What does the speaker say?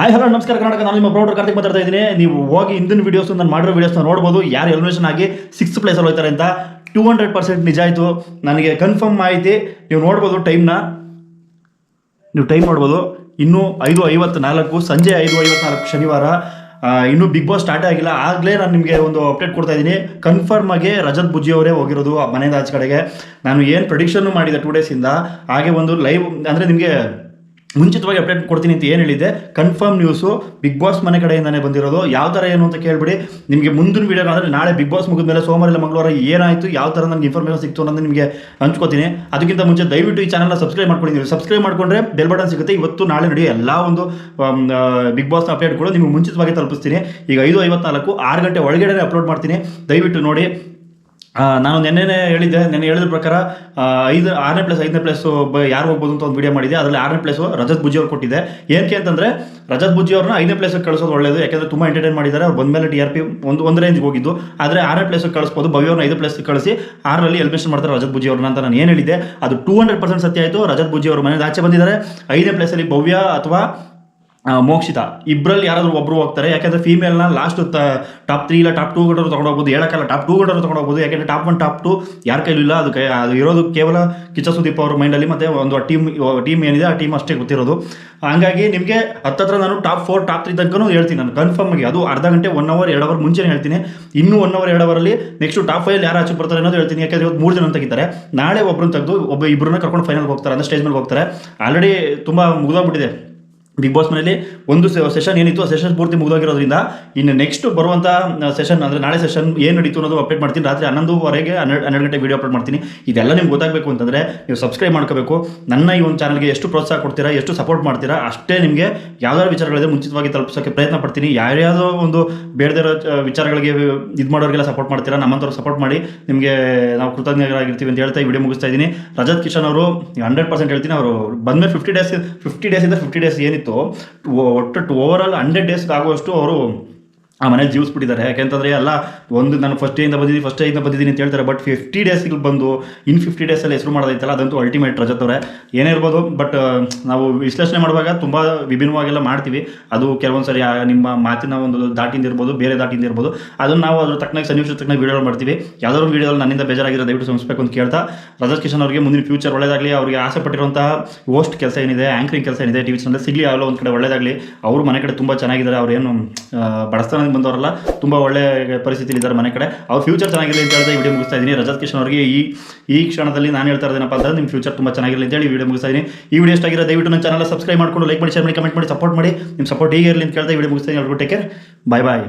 Hi hello ನಮಸ್ಕಾರ ಕರ್ನಾಟಕ. ನಾನು ನಿಮ್ಮ ಪ್ರೌಡರ್ ಕಾರ್ತಿಕ್ ಮಾತಾಡ್ತಾ ಇದ್ದೀನಿ. ನೀವು ಹೋಗಿ ಹಿಂದಿನ ವೀಡಿಯೋಸ್ ನಾನು ಮಾಡಿರೋ ವೀಡಿಯೋಸ್ನ ನೋಡ್ಬೋದು. ಯಾರು ಎಲಿಮಿನೇಷನ್ ಆಗಿ ಸಿಕ್ಸ್ ಪ್ಲೇಸಲ್ಲಿ ಹೋಗ್ತಾರೆ ಅಂತ ಟೂ ಹಂಡ್ರೆಡ್ ಪರ್ಸೆಂಟ್ ನಿಜ ಆಯಿತು. ನನಗೆ ಕನ್ಫರ್ಮ್ ಮಾಹಿತಿ. ನೀವು ನೋಡ್ಬೋದು ಟೈಮ್ನ ನೀವು ಟೈಮ್ ನೋಡ್ಬೋದು. ಇನ್ನೂ ಐದು ಐವತ್ತು ನಾಲ್ಕು ಸಂಜೆ ಐದು ಐವತ್ನಾಲ್ಕು ಶನಿವಾರ. ಇನ್ನೂ ಬಿಗ್ ಬಾಸ್ ಸ್ಟಾರ್ಟ್ ಆಗಿಲ್ಲ. ಆಗಲೇ ನಾನು ನಿಮಗೆ ಒಂದು ಅಪ್ಡೇಟ್ ಕೊಡ್ತಾ ಇದ್ದೀನಿ. ಕನ್ಫರ್ಮ್ ಆಗಿ ರಜತ್ ಬುಜ್ಜಿ ಅವರೇ ಹೋಗಿರೋದು ಆ ಮನೆಯಿಂದ ಆಚೆ ಕಡೆಗೆ. ನಾನು ಏನು ಪ್ರೊಡಿಕ್ಷನ್ನು ಮಾಡಿದೆ ಟೂ ಡೇಸಿಂದ ಹಾಗೆ ಒಂದು ಲೈವ್ ಅಂದರೆ ನಿಮಗೆ ಮುಂಚಿತವಾಗಿ ಅಪ್ಡೇಟ್ ಕೊಡ್ತೀನಿ ಅಂತ ಏನು ಹೇಳಿದೆ ಕನ್ಫರ್ಮ್ ನ್ಯೂಸು ಬಿಗ್ ಬಾಸ್ ಮನೆ ಕಡೆಯಿಂದನೇ ಬಂದಿರೋದು. ಯಾವ ಥರ ಏನು ಅಂತ ಕೇಳಿಬಿಡಿ. ನಿಮಗೆ ಮುಂದಿನ ವೀಡಿಯೋ ಅಂದರೆ ನಾಳೆ ಬಿಗ್ ಬಾಸ್ ಮುಗಿದ ಮೇಲೆ ಸೋಮವಾರ ಇಲ್ಲ ಮಂಗಳವಾರ ಏನಾಯಿತು, ಯಾವ ಥರ ನನಗೆ ಇನ್ಫಾರ್ಮೇಷನ್ ಸಿಕ್ತು ಅನ್ನೋದು ನಿಮಗೆ ಹಂಚ್ಕೋತೀನಿ. ಅದಕ್ಕಿಂತ ಮುಂಚೆ ದಯವಿಟ್ಟು ಈ ಚಾನಲ್ನ ಸಬ್ಸ್ಕ್ರೈಬ್ ಮಾಡ್ಕೊಂಡಿದ್ದೀವಿ ಸಬ್ಸ್ಕ್ರೈಬ್ ಮಾಡಿಕೊಂಡ್ರೆ ಬೆಲ್ ಬಟನ್ ಸಿಗುತ್ತೆ. ಇವತ್ತು ನಾಳೆ ನಡೆಯೋ ಎಲ್ಲ ಒಂದು ಬಿಗ್ ಬಾಸ್ ಕೂಡ ನಿಮಗೆ ಮುಂಚಿತವಾಗಿ ತಲುಪಿಸ್ತೀನಿ. ಈಗ ಐದು ಐವತ್ನಾಲ್ಕು, ಆರು ಗಂಟೆ ಒಳಗಡೆ ಅಪ್ಲೋಡ್ ಮಾಡ್ತೀನಿ. ದಯವಿಟ್ಟು ನೋಡಿ. ನಾನು ನೆನ್ನೆನೇ ಹೇಳಿದ್ದೆ, ನೆನ್ನೆ ಹೇಳಿದ ಪ್ರಕಾರ ಐದು, ಆರನೇ ಪ್ಲೇಸ್ ಐದನೇ ಬ ಯಾರು ಹೋಗ್ಬೋದು ಅಂತ ಒಂದು ವಿಡಿಯೋ ಮಾಡಿದೆ ಅದರಲ್ಲಿ ಆರನೇ ಪ್ಲೇಸು ರಜತ್ ಬುಜ್ಜಿ ಅವ್ರು ಕೊಟ್ಟಿದೆ ಏನಕ್ಕೆ ಅಂತಂದರೆ, ರಜತ್ ಬುಜ್ಜಿ ಅವ್ರನ್ನ ಐದನೇ ಪ್ಲೇಸಿಗೆ ಕಳಿಸೋದು ಒಳ್ಳೆಯದು ಯಾಕೆಂದರೆ ತುಂಬ ಎಂಟರ್ಟೈನ್ ಮಾಡಿದ್ದಾರೆ. ಅವ್ರು ಬಂದಮೇಲೆ ಟಿ ಆರ್ ಪಿ ಒಂದು ಒಂದು ರೇಂಜ್ಗೆ ಹೋಗಿದ್ದು. ಆದರೆ ಆರನೇ ಪ್ಲೇಸಿಗೆ ಕಳಿಸ್ಬೋದು. ಭವ್ಯವ್ರನ್ನ ಐದು ಪ್ಲೇಸಿಗೆ ಕಳಿಸಿ ಆರರಲ್ಲಿ ಎಲಿಮಿನೇಷನ್ ಮಾಡ್ತಾರೆ ರಜತ್ ಬುಜ್ಜಿ ಅವ್ರನ್ನ ಅಂತ ನಾನು ಏನು ಹೇಳಿದೆ ಅದು ಟೂ ಹಂಡ್ರೆಡ್ ಪರ್ಸೆಂಟ್ ಸತ್ಯ ಆಯಿತು. ರಜತ್ ಬುಜ್ಜಿ ಅವ್ರ ಮನೆಯಿಂದ ಆಚೆ ಬಂದಿದ್ದಾರೆ. ಐದನೇ ಪ್ಲೇಸಲ್ಲಿ ಭವ್ಯ ಅಥವಾ ಮೋಕ್ಷಿತ. ಇಬ್ಬರಲ್ಲಿ ಯಾರಾದರೂ ಒಬ್ಬರು ಹೋಗ್ತಾರೆ, ಯಾಕೆಂದರೆ ಫೀಮೇಲ್ನ ಲಾಸ್ಟ್ ಟಾಪ್ ತ್ರೀ ಇಲ್ಲ ಟಾಪ್ ಟೂ ಗಂಟರು ತೊಗೊಂಡೋಗ್ಬೋದು. ಹೇಳೋಕ್ಕಲ್ಲ ಟಾಪ್ ಟೂ ಗಂಟರು ತೊಗೊಂಡೋಗ್ಬೋದು. ಯಾಕೆಂದರೆ ಟಾಪ್ ಒನ್ ಟಾಪ್ ಟು ಯಾರ ಕೈಲೂ ಇಲ್ಲ. ಅದು ಕೈ, ಅದು ಇರೋದು ಕೇವಲ ಕಿಚ್ಚ ಸುದೀಪ್ ಅವ್ರ ಮೈಂಡಲ್ಲಿ ಮತ್ತೆ ಒಂದು ಟೀಮ್ ಟೀಮ್ ಏನಿದೆ, ಆ ಟೀಮ್ ಅಷ್ಟೇ ಗೊತ್ತಿರೋದು. ಹಾಗಾಗಿ ನಿಮಗೆ ಹತ್ತತ್ರ ನಾನು ಟಾಪ್ ಫೋರ್ ಟಾಪ್ ತ್ರೀ ತನಕನೂ ಹೇಳ್ತೀನಿ. ನಾನು ಕನ್ಫರ್ಮ್ ಅದು ಅರ್ಧ ಗಂಟೆ ಒನ್ ಅವರ್ ಎರಡು ಅವರ್ ಮುಂಚೆನೇ ಹೇಳ್ತೀನಿ. ಇನ್ನೂ ಒನ್ ಅವರ್ ಎರಡು ಅವರಲ್ಲಿ ನೆಕ್ಸ್ಟ್ ಟಾಪ್ ಫೈಲ್ ಯಾರು ಆಚೆ ಬರ್ತಾರೆ ಅನ್ನೋದು ಹೇಳ್ತೀನಿ. ಯಾಕಂದ್ರೆ ಇವತ್ತು ಮೂರು ಜನ ತೆಗಿತಾರೆ ನಾಳೆ ಒಬ್ಬರನ್ನ ತೆಗೆದು ಒಬ್ಬ ಇಬ್ಬರನ್ನ ಕರ್ಕೊಂಡು ಫೈನಲ್ಗೆ ಹೋಗ್ತಾರೆ, ಅಂದರೆ ಸ್ಟೇಜ್ ಮೇಲೆ ಹೋಗ್ತಾರೆ. ಆಲ್ರೆಡಿ ತುಂಬ ಮುಗಿದೋಗ್ಬಿಟ್ಟಿದೆ. ಬಿಗ್ ಬಾಸ್ ಮನೇಲಿ ಒಂದು ಸೆಷನ್ ಏನಿತ್ತು, ಆ ಸೆಷನ್ ಪೂರ್ತಿ ಮುಗಿದೋಗಿರೋದ್ರಿಂದ ಇನ್ನು ನೆಕ್ಸ್ಟ್ ಬರುವಂಥ ಸೆಷನ್ ಅಂದರೆ ನಾಳೆ ಸೆಷನ್ ಏನು ನಡೀತು ಅನ್ನೋದು ಅಪ್ಡೇಟ್ ಮಾಡ್ತೀನಿ. ರಾತ್ರಿ ಹನ್ನೊಂದುವರೆಗೆ ಹನ್ನೆರಡು ಹನ್ನೆರಡು ಗಂಟೆ ವೀಡಿಯೋ ಅಪ್ಲೋಡ್ ಮಾಡ್ತೀನಿ. ಇದೆಲ್ಲ ನಿಮ್ಗೆ ಗೊತ್ತಾಗಬೇಕು ಅಂತಂದರೆ ನೀವು ಸಬ್ಸ್ಕ್ರೈಬ್ ಮಾಡ್ಕೋಬೇಕು. ನನ್ನ ಈ ಒಂದು ಚಾನಲ್ಗೆ ಎಷ್ಟು ಪ್ರೋತ್ಸಾಹ ಕೊಡ್ತೀರಾ, ಎಷ್ಟು ಸಪೋರ್ಟ್ ಮಾಡ್ತೀರಾ, ಅಷ್ಟೇ ನಿಮಗೆ ಯಾವ್ದಾದ್ರು ವಿಚಾರಗಳಿದ್ರೆ ಮುಂಚಿತವಾಗಿ ತಲುಪಿಸೋಕ್ಕೆ ಪ್ರಯತ್ನ ಪಡ್ತೀನಿ. ಯಾರ್ಯಾವುದೋ ಒಂದು ಬೇಡದಿರೋ ವಿಚಾರಗಳಿಗೆ ಇದು ಮಾಡೋರಿಗೆಲ್ಲ ಸಪೋರ್ಟ್ ಮಾಡ್ತೀರಾ, ನಮ್ಮಂಥವ್ರು ಸಪೋರ್ಟ್ ಮಾಡಿ ನಿಮಗೆ ನಾವು ಕೃತಜ್ಞರಾಗಿರ್ತೀವಿ ಅಂತ ಹೇಳ್ತಾ ಈ ವಿಡಿಯೋ ಮುಗಿಸ್ತಾ ಇದ್ದೀನಿ. ರಜತ್ ಕಿಶನ್ ಅವರು, ಹಂಡ್ರೆಡ್ ಪರ್ಸೆಂಟ್ ಹೇಳ್ತೀನಿ, ಅವರು ಬಂದಮೇಲೆ ಫಿಫ್ಟಿ ಡೇಸ್ ಫಿಫ್ಟಿ ಡೇಸಿಂದ ಫಿಫ್ಟಿ ಡೇಸ್ ಏನಿತ್ತು? ಒಟ್ಟು ಓವರ್ ಆಲ್ ಹಂಡ್ರೆಡ್ ಡೇಸ್ಗೆ ಆಗುವಷ್ಟು ಅವರು ಆ ಮನೇಲಿ ಜೀವಿಸ್ಬಿಟ್ಟಿದ್ದಾರೆ. ಯಾಕೆಂತಂದರೆ ಎಲ್ಲ ಒಂದು ನಾನು ಫಸ್ಟ್ ಡೇಯಿಂದ ಬಂದಿದ್ದೀನಿ ಫಸ್ಟ್ ಡೇಯಿಂದ ಬಂದಿದ್ದೀನಿ ಅಂತ ಹೇಳ್ತಾರೆ ಬಟ್ ಫಿಫ್ಟಿ ಡೇಸ್ಗೆ ಬಂದು, ಇನ್ ಫಿಫ್ಟಿ ಡೇಸಲ್ಲಿ ಹೆಸರು ಮಾಡೋದೈತಲ್ಲ, ಅದಂತೂ ಅಲ್ಟಿಮೇಟ್ ರಜತ್ ಅವರೇ. ಏನೇ ಇರ್ಬೋದು ಬಟ್ ನಾವು ವಿಶ್ಲೇಷಣೆ ಮಾಡುವಾಗ ತುಂಬ ವಿಭಿನ್ನವಾಗೆಲ್ಲ ಮಾಡ್ತೀವಿ. ಅದು ಕೆಲವೊಂದು ಸರಿ ನಿಮ್ಮ ಮಾತಿನ ಒಂದು ದಾಟಿಂದ ಇರ್ಬೋದು, ಬೇರೆ ದಾಟಿಂದ ಇರ್ಬೋದು. ಅದನ್ನು ನಾವು ಅದ್ರ ತಕ್ಕನಾಗಿ ಸನ್ನಿವೇಶ ತಕ್ಕನಾಗಿ ವೀಡಿಯೋ ಮಾಡ್ತೀವಿ. ಯಾವ್ದಾದ್ರು ವೀಡಿಯೋದಲ್ಲಿ ನನ್ನಿಂದ ಬೇಜಾರಾಗಿರೋ ದಯವಿಟ್ಟು ಸಂಸ್ಬೇಕು ಅಂತ ಕೇಳ್ತಾ, ರಜತ್ ಕಿಶನ್ ಅವರಿಗೆ ಮುಂದಿನ ಫ್ಯೂಚರ್ ಒಳ್ಳೇದಾಗಲಿ, ಅವರಿಗೆ ಆಸೆ ಪಟ್ಟಿರುವಂತಹ ಹೋಸ್ಟ್ ಕೆಲಸ ಏನಿದೆ ಆ್ಯಂಕರಿಂಗ್ ಕೆಲಸ ಏನಿದೆ ಟಿ ವಿ ಚಾನಲ್ ಸಿಗಲಿ ಆಗಲೋ ಒಂದು ಕಡೆ ಒಳ್ಳೇದಾಗಲಿ, ಅವರು ಮನೆ ಕಡೆ ತುಂಬ ಚೆನ್ನಾಗಿದ್ದಾರೆ ಅವರೇನು ಏನು ಬಡಸ್ತಾನದಿಂದ ಬಂದವರಲ್ಲ, ತುಂಬ ಒಳ್ಳೆ ಪರಿಸ್ಥಿತಿಲಿ ಇದ್ದಾರೆ ಮನೆ ಕಡೆ. ಅವ್ರ ಫ್ಯೂಚರ್ ಚೆನ್ನಾಗಿರಲಿ ಅಂತ ಹೇಳಿದ್ರೆ ವಿಡಿಯೋ ಮುಗಿಸ್ತಾ ಇದ್ದೀನಿ. ರಜತ್ ಕಿಶನ್ ಅವರಿಗೆ ಈ ಈ ಕ್ಷಣದಲ್ಲಿ ನಾನು ಹೇಳ್ತಾ ಇದ್ದೇನಪ್ಪ ಅಂದರೆ ನಿಮ್ಮ ಫ್ಯೂಚರ್ ತುಂಬ ಚೆನ್ನಾಗಿರಲಿ ಅಂತ ಹೇಳಿ ವಿಡಿಯೋ ಮುಗಿಸ್ತಾ ಇದ್ದೀನಿ. ಈ ವಿಡಿಯೋ ಎಷ್ಟಾಗಿರೋ ದಯವಿಟ್ಟು ನನ್ನ ಚಾನಲ್ ಸಬ್ಸ್ಕ್ರೈಬ್ ಮಾಡ್ಕೊಂಡು ಲೈಕ್ ಮಾಡಿ ಶೇರ್ ಮಾಡಿ ಕಮೆಂಟ್ ಮಾಡಿ ಸಪೋರ್ಟ್ ಮಾಡಿ. ನಿಮ್ಮ ಸಪೋರ್ಟ್ ಹೀಗೆ ಇರಲಿ ಅಂತ ಕೇಳ್ತಾ ವಿಡಿಯೋ ಮುಗಿಸ್ತಾ ಇದ್ದೀನಿ. ಟೇಕ್ ಕೇರ್ ಬಾಯ್ ಬಾಯ್